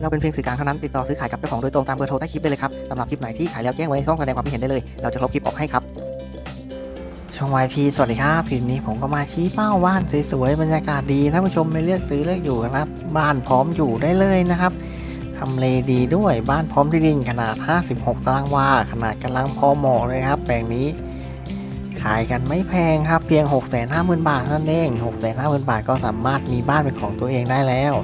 เราเป็นเพียงสื่อกลางเท่านั้นติดต่อซื้อขายกับเจ้าของโดยตรงตามเบอร์โทรใต้คลิปได้เลยครับสำหรับคลิปไหนที่ขายแล้วแจ้งไว้ในช่องแสดงความคิดเห็นได้เลย เราจะลบคลิปออกให้ครับช่อง YP สวัสดีครับคลิปนี้ผมก็มาชี้เป้าบ้านสวยๆบรรยากาศดีท่านผู้ชมไม่เลือกซื้อเลือกอยู่นะครับ บ้านพร้อมอยู่ได้เลยนะครับทำเลดีด้วยบ้านพร้อมที่ดินขนาด 56 ตารางวาขนาดกำลังพอเหมาะเลยครับ แปลงนี้ขายกันไม่แพงครับเพียง 650,000 บาทเท่านั้นเอง 650,000 บาทก็สามารถมีบ้านเป็นของตัวเองได้แล้ว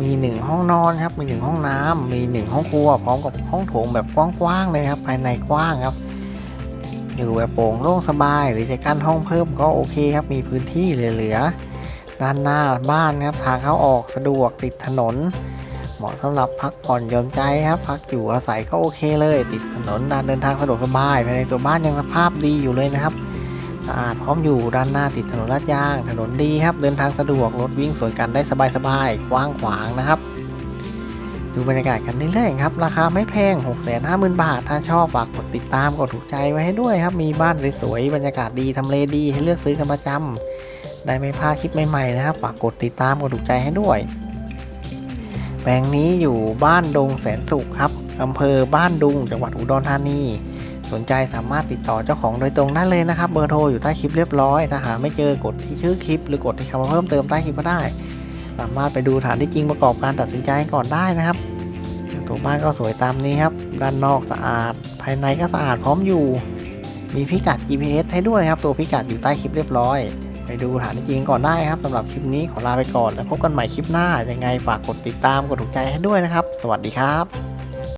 มี 1 ห้องนอนครับมี 1 ห้องน้ำมี 1 ห้องครัวพร้อมกับห้องโถงแบบกว้างๆเลยครับภายในกว้างครับอยู่แบบโปร่งโล่งสบาย หรือจะกั้นห้องเพิ่มก็โอเคครับมีพื้นที่เหลือๆด้านหน้าบ้านครับทางเข้าออกสะดวกติดถนน เหมาะสำหรับพักผ่อนหย่อนใจครับ พักอยู่อาศัยก็โอเคเลย ติดถนนการเดินทางสะดวกสบายภายในตัวบ้านยังสภาพดีอยู่เลยนะครับ สะอาดพร้อมอยู่ด้านหน้าติดถนนลาดยาง ถนนดีครับ เดินทางสะดวกรถวิ่งสวนกันได้สบายๆกว้างขวางนะครับ ดูบรรยากาศกันเรื่อยๆครับ ราคาไม่แพง 6 5 0 0 0 0 บาท ถ้าชอบฝากกดติดตามกดถูกใจไว้ให้ด้วยครับ มีบ้านสวยๆบรรยากาศดีทำเลดีให้เลือกซื้อกันประจำได้ไม่พลาดคลิปใหม่ๆนะครับฝากกดติดตามกดถูกใจให้ด้วย แปลงนี้อยู่บ้านดงแสนสุขครับอำเภอบ้านดุงจังหวัดอุดรธานี สนใจสามารถติดต่อเจ้าของโดยตรงได้เลยนะครับ เบอร์โทรอยู่ใต้คลิปเรียบร้อยถ้าหาไม่เจอกดที่ชื่อคลิป หรือกดที่คำว่าเพิ่มเติมใต้คลิปก็ได้ สามารถไปดูฐานที่จริงประกอบการตัดสินใจก่อนได้นะครับตัวบ้านก็สวยตามนี้ครับ ด้านนอกสะอาด ภายในก็สะอาดพร้อมอยู่ มีพิกัด GPS ให้ด้วยครับ ตัวพิกัดอยู่ใต้คลิปเรียบร้อย ไปดูฐานที่จริงก่อนได้ครับสำหรับคลิปนี้ขอลาไปก่อน แล้วพบกันใหม่คลิปหน้า ยังไงฝากกดติดตามกดถูกใจให้ด้วยนะครับ สวัสดีครับ